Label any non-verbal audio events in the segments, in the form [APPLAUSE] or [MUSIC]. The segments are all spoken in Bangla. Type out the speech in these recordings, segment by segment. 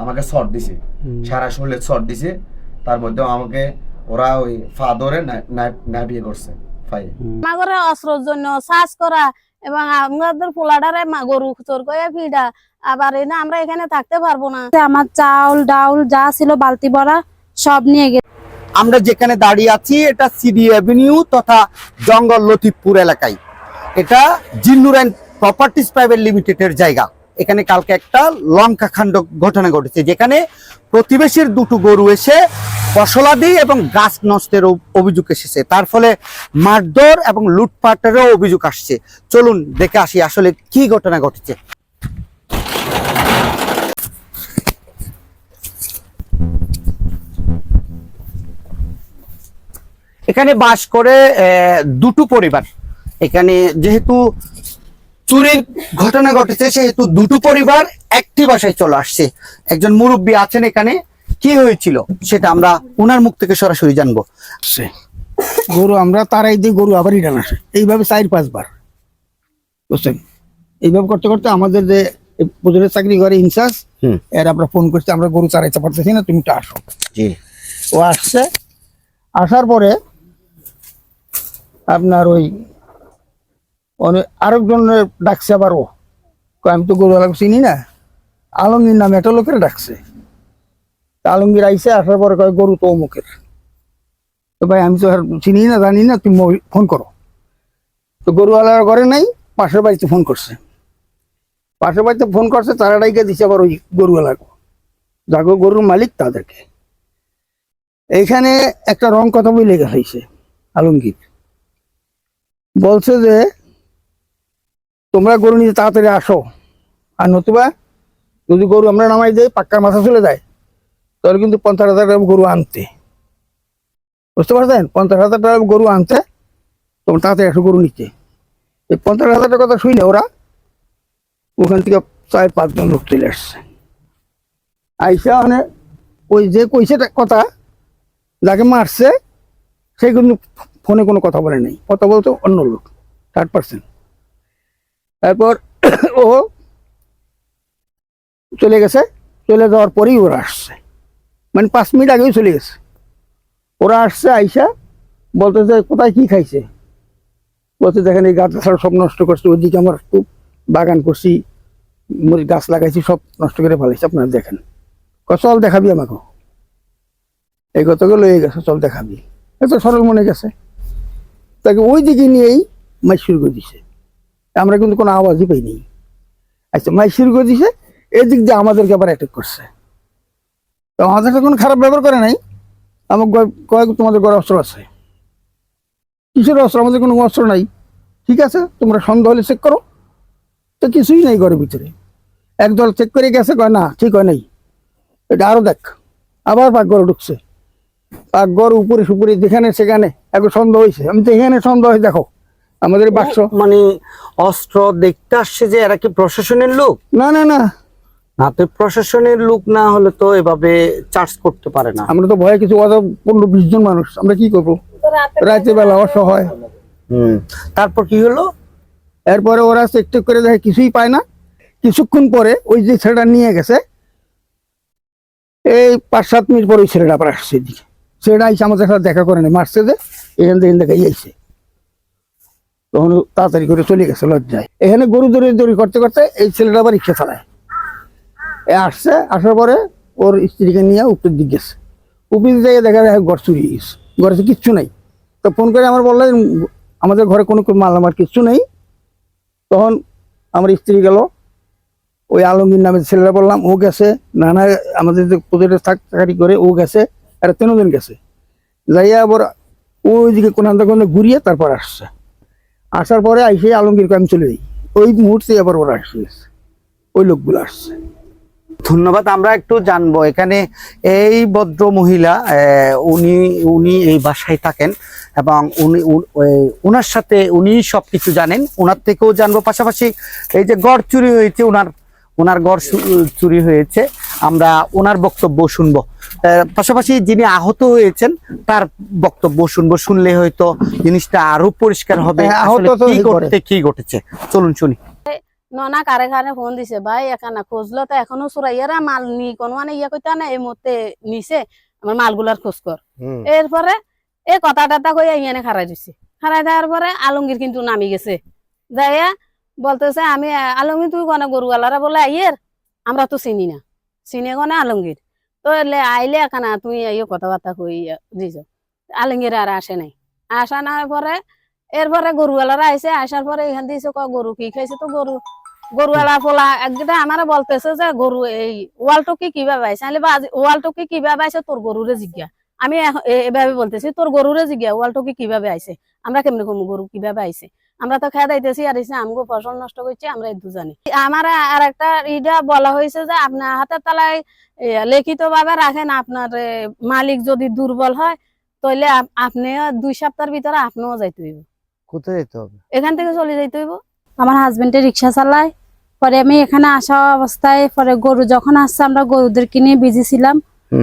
আমাকে শর্ট দিছে। সারা শরীরে শর্ট দিছে। তার মধ্যে আমাকে ওরা ওই ফা ধরে নাইপিয়ে করছে ফাই আমাগরে অস্ত্রের জন্য চাষ করা এবং আমাদের পোলাডারে গরু চোর করে ফিডা। আবার এই না আমরা এখানে থাকতে পারব না। আমার চাউল ডাউল যা ছিল বালতি ভরা সব নিয়ে গেছে। আমরা যেখানে দাঁড়িয়ে আছি এটা সিডি অ্যাভিনিউ তথা জঙ্গল লতিফপুর এলাকায়। এটা জিন্নুর অ্যান্ড প্রপার্টিজ প্রাইভেট লিমিটেডের জায়গা। এখানে কালকে একটা লঙ্কা কাণ্ড ঘটনা ঘটেছে, যেখানে প্রতিবেশীর দুটো গরু এসে ফসলাদি এবং গাছ নষ্টের অভিযোগ এসেছে। তার ফলে মারধর এবং লুটপাটেরও অভিযোগ আসছে। চলুন দেখে আসি আসলে কি ঘটনা ঘটেছে। এখানে বাস করে দুটো পরিবার। এখানে যেহেতু চুরির ঘটনা ঘটেছে সেহেতু দুটো পরিবার একটি বাসায় চলে আসছে। একজন মুরব্বী আছেন এখানে কি হয়েছিল সেটা আমরা ওনার মুখ থেকে সরাসরি জানব। গরু আমরা তারাই দিই গরু আবার আসে এইভাবে চার পাঁচবার। বুঝছেন? এইভাবে করতে করতে আমাদের যে পুজোরের চাকরি করে ইনচার্জ হুম। এর আমরা ফোন করছি আমরা গরু চারাইতে পারতেছি না তুমি একটু আসো। জি। ও আসছে আসার পরে আপনার ওই আরেকজনের ডাকছে আবার ও। আমি তো গরু চিনি না। আলমগীর নামে একটা লোকের ডাকছে। আলমগীর আইসে, আসার পরে কয়, গরু তো অমুকের। তো ভাই, আমি তো আর চিনি না, জানি না, তুমি ফোন করো। তো গরুওয়ালার ঘরে নাই, পাশের বাড়িতে ফোন করছে। পাশের বাড়িতে ফোন করছে, তারা ডাইকে দিছে আবার ওই গরুওয়ালার যাগো গরুর মালিক তাদেরকে। এইখানে একটা রং কথা বলে গেছে, আলমগীর। বলছে যে তোমরা গরু নিতে তাড়াতাড়ি আসো। আর নতুবা যদি গরু আমরা নামাই দেই, পাক্কার মাথা চলে যায়, তাহলে কিন্তু পঞ্চাশ হাজার টাকা গরু আনতে। বুঝতে পারছেন? পঞ্চাশ হাজার টাকা গরু আনতে, তোমরা তাড়াতাড়ি আসো গরু নিতে। এই পঞ্চাশ হাজার টাকা কথা শুই না ওরা। ওখান থেকে চার পাঁচজন লোক চলে আসছে। আইসা মানে ওই যে কইছে কথা, যাকে মারছে, সে কিন্তু ফোনে কোনো কথা বলে নাই। কথা বলতো অন্য লোক থার্ড পার্সন তারপর [COUGHS] ও চলে গেছে। চলে যাওয়ার পরেই ওরা আসছে। মানে পাঁচ মিনিট আগেই চলে গেছে। ওরা আসছে, আইসা বলতে যে কোথায় কি খাইছে? বলতে দেখেন, এই গাছ গাছার সব নষ্ট করছে। ওইদিকে আমার খুব বাগান করছি গাছ লাগাইছি, সব নষ্ট করে ফেলাইছি। আপনারা দেখেন। চল দেখাবি আমাকে। এই কতগুলো লয়ে গেছে চল দেখাবি। এত সরল মনে গেছে। তাকে ওই দিকে নিয়েই মাইশুর করে দিছে। আমরা কিন্তু কোনো আওয়াজই পাইনি। আচ্ছা মাই শুরু করে দিছে এই দিক দিয়ে আমাদেরকে আবার অ্যাটেক করছে। তো আমাদের সাথে কোনো খারাপ ব্যবহার করে নাই। আমার কয়েক তোমাদের ঘরে অস্ত্র আছে। কিসের অস্ত্র? আমাদের কোনো অস্ত্র নাই। ঠিক আছে, তোমরা সন্দেহ হলে চেক করো। তো কিছুই নাই ঘরের ভিতরে। একদল চেক করে গেছে, কয়, না, ঠিক হয় নাই। এটা আরও দেখ। আবার পাকঘরে ঢুকছে। পাকঘর উপরে সুপুরে যেখানে সেখানে এখন সন্দেহ হয়েছে আমি তো এখানে সন্দেহ হয় দেখো। আমাদের বাক্স। মানে অস্ত্র দেখতে আসছে যে এরা কি প্রশাসনের লোক? না না না। না তো প্রশাসনের লোক না হলে তো এভাবে চার্জ করতে পারে না। আমরা তো ভয়ে কিছু পনেরো বিশ জন মানুষ আমরা কি করব? রাতে বেলা অসহায়। হুম তারপর কি হলো? এরপরে ওরা চেক টেক করে দেখে কিছুই পায় না। কিছুক্ষণ পরে ওই যে ছেলেটা নিয়ে গেছে এই পাঁচ সাত মিনিট পরে ওই ছেলেটা আবার আসছে এদিকে। ছেলেটা আইসে আমাদের সাথে দেখা করে নেই মারছে যে এখান থেকে দেখে আইসে তখন তাড়াতাড়ি করে চলে গেছে, লজ্জায়। এখানে গরু দৌড়ি দৌড়ি করতে করতে এই ছেলেটা আবার রিক্সা চালায়। এ আসছে, আসার পরে ওর স্ত্রীকে নিয়ে উপর দিক গেছে। উপর দিকে দেখা যায় ঘর চুরি গেছে, ঘরে কিচ্ছু নাই। তো ফোন করে আমার বললেন আমাদের ঘরে কোনো মাল আমার কিচ্ছু নেই। তখন আমার স্ত্রী গেল, ওই আলমগীর নামে ছেলেরা বললাম, ও গেছে। নানা আমাদের যে প্রজেক্টে চাকরি করে ও গেছে, আর তিনজন গেছে। যাইয়া আবার ওইদিকে কোনো ঘুরিয়ে তারপর আসছে। আসার পরে আইসে আলমগীরকে আমি চলে যাই। ওই মুহূর্তে আবার ওরা আসছে। ওই লোকগুলো আসছে। ধন্যবাদ, আমরা একটু জানব। এখানে এই ভদ্র মহিলা উনি উনি এই বাসায় থাকেন এবং উনি ওনার সাথে উনি সব কিছু জানেন। ওনার থেকেও জানব। পাশাপাশি এই যে গড় চুরি হয়েছে ওনার ওনার গড় চুরি হয়েছে। আমরা ওনার বক্তব্য শুনব। পাশাপাশি যিনি আহত হয়েছেন তার বক্তব্য শুনব। শুনলে হয়তো জিনিসটা আরও পরিষ্কার হবে। হ্যাঁ, কি এই করে। ঘটতে কি ঘটেছে? চলুন শুনি। ননা কারে কারে ফোন দিছে ভাই এখানে খুঁজলো তো এখনও সুরাইয়ারা মাল নি কোনো মানে ইয়ে কইতা না এই মুহূর্তে নিছে আমার মালগুলার খোঁজ কর। এরপরে এই কথা টাতা কই ইয়ানে খারাই দিছে। খারাই দেওয়ার পরে আলমগীর কিন্তু নামি গেছে। যাইয়া বলতেছে আমি আলমগীর তুই কোনে গরুওয়ালারা বলে আইয়ের আমরা তো চিনি না। চিনি কোনে আলমগীর তো এলে আইলে এখানে তুই ইয়ে কথাবার্তা কই দিছ আলমগীর আর আসে নাই। আসা না পরে এরপরে আইসে আসার পরে এখান দিয়েছে ক গরু কি খাইছে তো গরু গরুওয়ালা পোলা একদিন আমার বলতেছে যে গরু এই ওয়ালটুকি কীভাবে আইছে আমি ওয়ালটুকি কীভাবে আইছে তোর গরুরে জিজ্ঞা আমি এভাবে বলতেছি তোর গরুরে জিজ্ঞা ওয়ালটুকি কীভাবে আইছে আমরা কেমনে কম গরু কীভাবে আইছে আমরা তো খেয়ে দিতেছি আর এসে আমগো ফসল নষ্ট করছে আমরা এই দুজানি। আমার আর একটা ইটা বলা হয়েছে যে আপনার হাতের তালায় লিখিত ভাবে রাখেন আপনার মালিক যদি দুর্বল হয় তাহলে আপ- আপনি দুই সপ্তাহের ভিতরে আপনিও যাইতে হইব। কোথায় যেতে হবে? এখান থেকে চলে যাইতে হইব। আমার হাজবেন্ডে রিক্সা চালায়। পরে আমি এখানে আসা অবস্থায় পরে গরু যখন আসছে আমরা গরুদেরকে নিয়ে বিজি ছিলাম।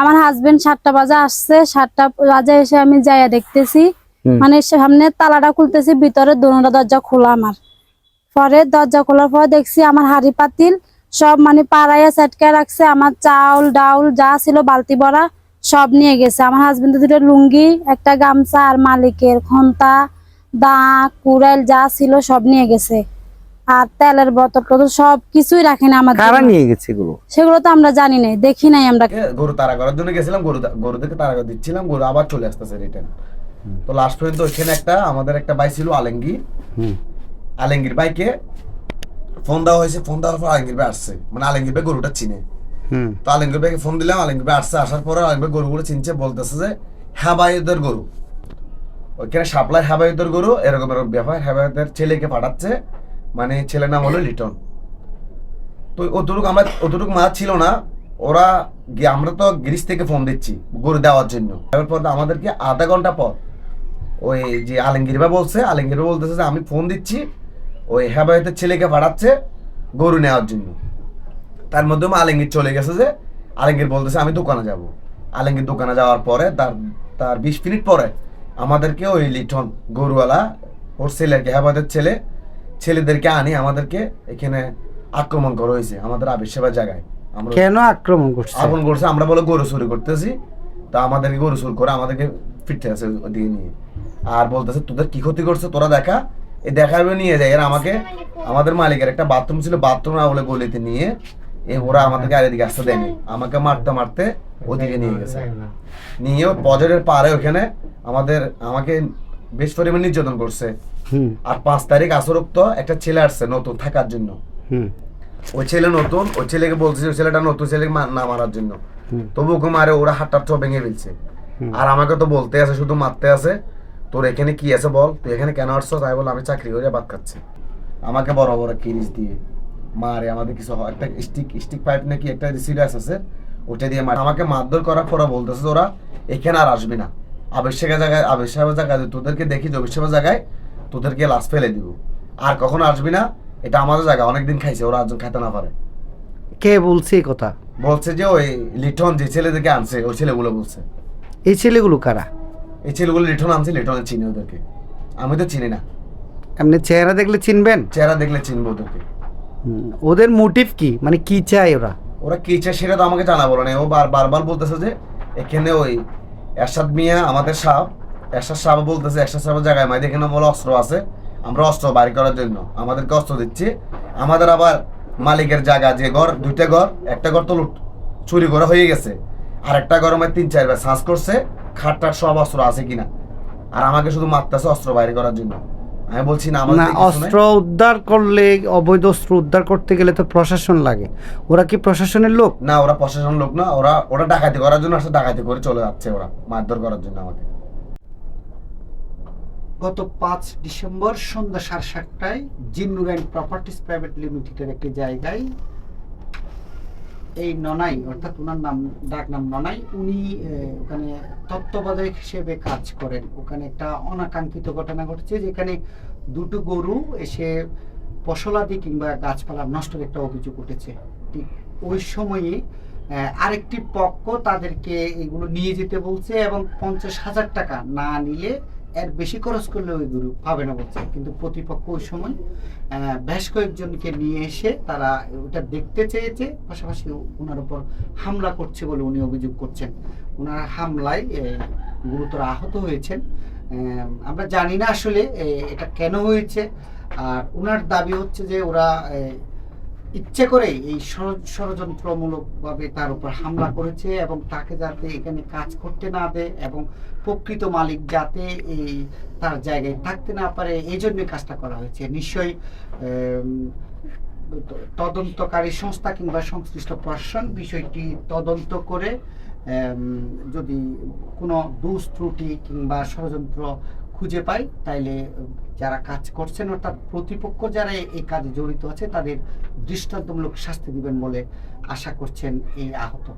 আমার হাজবেন্ড সাতটা বাজে আসছে সাতটা বাজে এসে আমি যাইয়া দেখতেছি। মানে সামনে তালাটা খুলতেছি ভিতরে দোনোটা দরজা খোলা আমার। পরে দরজা খোলার পর দেখছি আমার হাড়ি পাতিল সব মানে পাড়াইয়া সেটকে রাখছে আমার চাউল ডাউল যা ছিল বালতি ভরা সব নিয়ে গেছে। আমার হাজবেন্ড দুটো লুঙ্গি একটা গামছা আর মালিকের খন্তা দা কুড়াইল যা ছিল সব নিয়ে গেছে। আর তেলের বোতল টোতল সব কিছুই রাখে না আমাদের কারা নিয়ে গেছে এগুলো? সেগুলো তো আমরা জানি নাই দেখি নাই আমরা। গরু তাড়া করার জন্য গেছিলাম গরু গরুদেরকে তাড়া করে দিচ্ছিলাম গরু আবার চলে আসতেছে রিটার্ন তো লাস্ট পর্যন্ত ওইখানে একটা আমাদের একটা বাইক ছিল আলেঙ্গি। আলেঙ্গির বাইকে ফোন দেওয়া হয়েছে ফোন দেওয়ার পর আলেঙ্গির ভাই আসছে। মানে আলেঙ্গির ভাই গরুটা চিনে। তো আলেঙ্গির ভাইকে ফোন দিলাম আলেঙ্গির ভাই আসছে আসার পরে আলেঙ্গির গরুগুলো চিনছে বলতেছে যে হ্যাবায়ুদের গরু। ওইখানে সাপ্লাই হ্যাবায়ুদের গরু এরকম এরকম ব্যাপার হ্যাবায়ুদের ছেলেকে পাঠাচ্ছে মানে ছেলের নাম হলো লিটন। তো অতটুকু আমরা অতটুকু মাছ ছিল না ওরা গিয়ে আমরা তো গ্রিস থেকে ফোন দিচ্ছি গরু দেওয়ার জন্য। তারপর আমাদেরকে আধা ঘণ্টা পর ওই যে আলমগীর ভাই বলছে আলমগীর ভাই বলতেছে যে আমি ফোন দিচ্ছি ওই হ্যাবায়তের ছেলেকে পাঠাচ্ছে গরু নেওয়ার জন্য। তার মধ্যে আলমগীর চলে গেছে যে আলমগীর বলতেছে আমি দোকানে যাব। আলমগীর দোকানে যাওয়ার পরে তার তার বিশ মিনিট পরে আমাদেরকে ওই লিটন গরুওয়ালা ওর ছেলেকে হ্যাবায়তের ছেলে ছেলেদেরকে আনি আমাদেরকে এখানে আক্রমণ করা হয়েছে আমাদের আবির সেবা জায়গায়। আমরা কেন আক্রমণ করছে? আগুন করছে আমরা বলে গরু চুরি করতেছি তা আমাদেরকে গরু চুরি করে আমাদেরকে ফিরতে আছে ওদিকে নিয়ে। আর বলতেছে তোদের কি ক্ষতি করছে? তোরা দেখা। এই দেখাবে নিয়ে যায়। এরা আমাকে আমাদের মালিকের একটা বাথরুম ছিল বাথরুম না বলে গলিতে নিয়ে এ ওরা আমাদেরকে আর এদিকে আসতে দেয়নি। আমাকে মারতে মারতে ওদিকে নিয়ে গেছে। নিয়ে বজরের পারে ওখানে আমাদের আমাকে বেশ পরিমাণ নির্যাতন করছে। আর পাঁচ তারিখ আসরক্ত একটা ছেলে আসছে নতুন থাকার জন্য। ওই ছেলে নতুন ওই ছেলেকে বলছে ওই ছেলেটা নতুন ছেলেকে মা- না মারার জন্য। তবু ওকে মারে ওরা হাতটার চো ভেঙে ফেলছে। আর আমাকে তো বলতে আছে শুধু মারতে আছে। তোর এখানে কি আছে বল? তুই এখানে কেন আসছো তাই বল আমি চাকরি করে ভাত খাচ্ছি। আমাকে বড় বড় কিরিচ দিয়ে। মারে আমাদের কিছু হয়- একটা স্টিক স্টিক পাইপ নাকি একটা সিরিয়াস আছে ওটা দিয়ে মারে আমাকে মারধর করার পরে বলতেছে ওরা এখানে আর আসবি না। আবশ্যকের জায়গায় আবশ্যকের জায়গায় তোদেরকে দেখি জবিষ্যের জায়গায় তোদেরকে লাশ ফেলে দিব। আর কখনো আসবি না এটা আমাদের জায়গা অনেকদিন খাইছে ওরা একজন খাইতে না পারে। কে বলছে এই কথা? বলছে যে ওই লিটন যে ছেলেদেরকে আনছে ওই ছেলেগুলো বলছে। এই ছেলেগুলো কারা? এই ছেলেগুলো লিটন আনছে লিটন চিনি ওদেরকে। আমি তো চিনি না। এমনি চেহারা দেখলে চিনবেন? চেহারা দেখলে চিনবো ওদেরকে। ওদের মোটিভ কি? মানে কি চায় ওরা? ওরা কি চায় সেটা তো আমাকে জানা বলো না ও বার বারবার বলতেছে যে এখানে ওই এরশাদ মিয়া আমাদের সাপ এরশাদ সাপ বলতেছে এরশাদ সাহেবের জায়গায় মাইদের এখানে বলে অস্ত্র আছে। আমরা অস্ত্র বাড়ি করার জন্য। আমাদেরকে অস্ত্র দিচ্ছি। আমাদের আবার মালিকের জায়গা যে ঘর দুইটা ঘর একটা ঘর তো লুট চুরি করা হয়ে গেছে। আর একটা গরমে তিন চারবার শ্বাস করছে খাটটার সব অস্ত্র আছে কিনা? আর আমাকে শুধু মারতেছে অস্ত্র বাইরে করার জন্য। আমি বলছি না না অস্ত্র উদ্ধার করলে অবৈধ অস্ত্র উদ্ধার করতে গেলে তো প্রশাসন লাগে। ওরা কি প্রশাসনের লোক? না ওরা প্রশাসন লোক না ওরা ওরা ডাকাতি করার জন্য আসলে ডাকাতি করে চলে যাচ্ছে ওরা মারধর করার জন্য আমাকে। গত পাঁচ ডিসেম্বর সন্ধ্যা সাড়ে সাতটায় জিন্নুর অ্যান্ড প্রপার্টিস প্রাইভেট লিমিটেডের একটি জায়গায় এই ননাই, অর্থাৎ ওনার নাম, ডাক নাম ননাই, উনি ওখানে তত্ত্বাবধায়ক হিসেবে কাজ করেন। ওখানে একটা অনাকাঙ্ক্ষিত ঘটনা ঘটেছে যেখানে দুটো গরু এসে ফসলাদি কিংবা গাছপালা নষ্টের একটা অভিযোগ উঠেছে। ঠিক ওই সময়ে আরেকটি পক্ষ তাদেরকে এগুলো নিয়ে যেতে বলছে এবং পঞ্চাশ হাজার টাকা না নিলে এর বেশি খরচ করলে ওই গরু পাবে না বলছে। কিন্তু প্রতিপক্ষ ওই সময় বেশ কয়েকজনকে নিয়ে এসে তারা ওটা দেখতে চেয়েছে, পাশাপাশি ওনার উপর হামলা করছে বলে উনি অভিযোগ করছেন। ওনার হামলায় গুরুতর আহত হয়েছেন। আমরা জানি না আসলে এটা কেন হয়েছে। আর ওনার দাবি হচ্ছে যে ওরা ইচ্ছে করে এই ষড়- ষড়যন্ত্রমূলকভাবে তার উপর হামলা করেছে এবং তাকে যাতে এখানে কাজ করতে না দেয় এবং প্রকৃত মালিক যাতে এই তার জায়গায় থাকতে না পারে এই জন্য কাজটা করা হয়েছে। নিশ্চয়ই তদন্তকারী সংস্থা কিংবা সংশ্লিষ্ট প্রশাসন বিষয়টি তদন্ত করে যদি কোনো দোষ ত্রুটি কিংবা ষড়যন্ত্র খুঁজে পাই তাইলে যারা কাজ করছেন, অর্থাৎ প্রতিপক্ষ যারা এই- কাজে জড়িত আছে, তাদের দৃষ্টান্তমূলক শাস্তি দিবেন বলে আশা করছেন এই আহত।